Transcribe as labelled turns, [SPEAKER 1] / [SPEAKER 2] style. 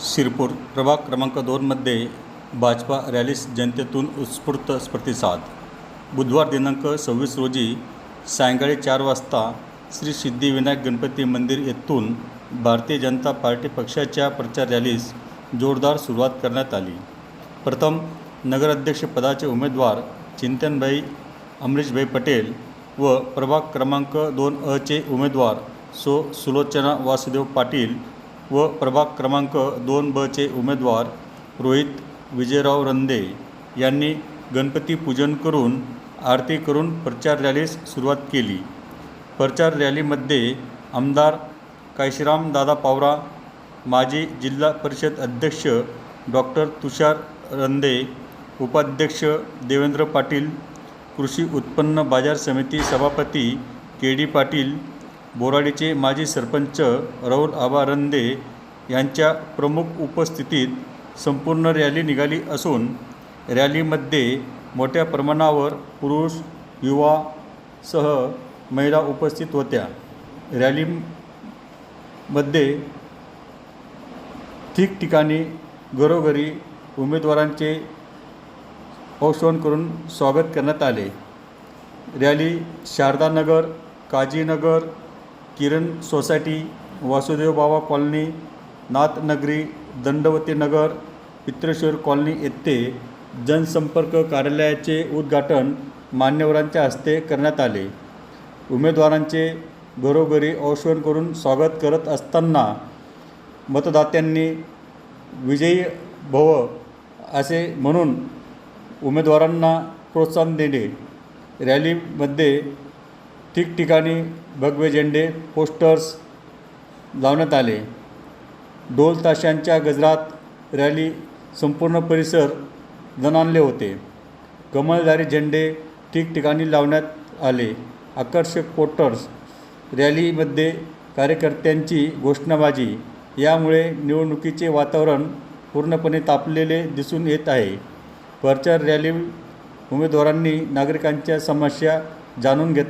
[SPEAKER 1] शिरपूर प्रभाग क्रमांक दोनमध्ये भाजपा रॅलीस जनतेतून उत्स्फूर्त प्रतिसाद. बुधवार दिनांक सव्वीस रोजी सायंकाळी चार वाजता श्री सिद्धिविनायक गणपती मंदिर येथून भारतीय जनता पार्टी पक्षाच्या प्रचार रॅलीस जोरदार सुरुवात करण्यात आली. प्रथम नगराध्यक्षपदाचे उमेदवार चिंतनभाई अमरीशभाई पटेल व प्रभाग क्रमांक दोन अचे उमेदवार सो सुलोचना वासुदेव पाटील व प्रभाग क्रमांक दोन बचे उमेदवार रोहित विजयराव रंदे यांनी गणपती पूजन करून आरती करून प्रचार रॅलीस सुरुवात केली. प्रचार रॅलीमध्ये आमदार कायशिराम दादा पावरा माजी जिल्हा परिषद अध्यक्ष डॉक्टर तुषार रंदे उपाध्यक्ष देवेंद्र पाटील कृषी उत्पन्न बाजार समिती सभापती के डी पाटील बोराडीचे माजी सरपंच राहुल आबा रंदे यांच्या प्रमुख उपस्थितीत संपूर्ण रॅली निघाली असून रॅलीमध्ये मोठ्या प्रमाणावर पुरुष युवासह महिला उपस्थित होत्या. रॅलीमध्ये ठिकठिकाणी घरोघरी उमेदवारांचे औक्षण करून स्वागत करण्यात आले. Rally Sharadanagar Kazinagar Kiran society Vasudev Baba colony Nathnagari दंडवती नगर पित्रेश्वर कॉलनी येथे जनसंपर्क कार्यालयाचे उद्घाटन मान्यवरांच्या हस्ते करण्यात आले. उमेदवारांचे घरोघरी औषण करून स्वागत करत असताना मतदात्यांनी विजयी भव असे म्हणून उमेदवारांना प्रोत्साहन देणे रॅलीमध्ये ठिकठिकाणी भगवे झेंडे पोस्टर्स लावण्यात आले. ढोल ताशांच्या गजरात रॅली संपूर्ण परिसर जणानले होते. कमलधारी झेंडे ठिकठिकाणी लावण्यात आले. आकर्षक पोस्टर्स रॅलीमध्ये कार्यकर्त्यांची घोषणाबाजी. यामुळे निवडणुकीचे वातावरण पूर्णपणे तापलेले दिसून येत आहे. प्रचार रॅली उमेदवारांनी नागरिकांच्या समस्या जाणून घेत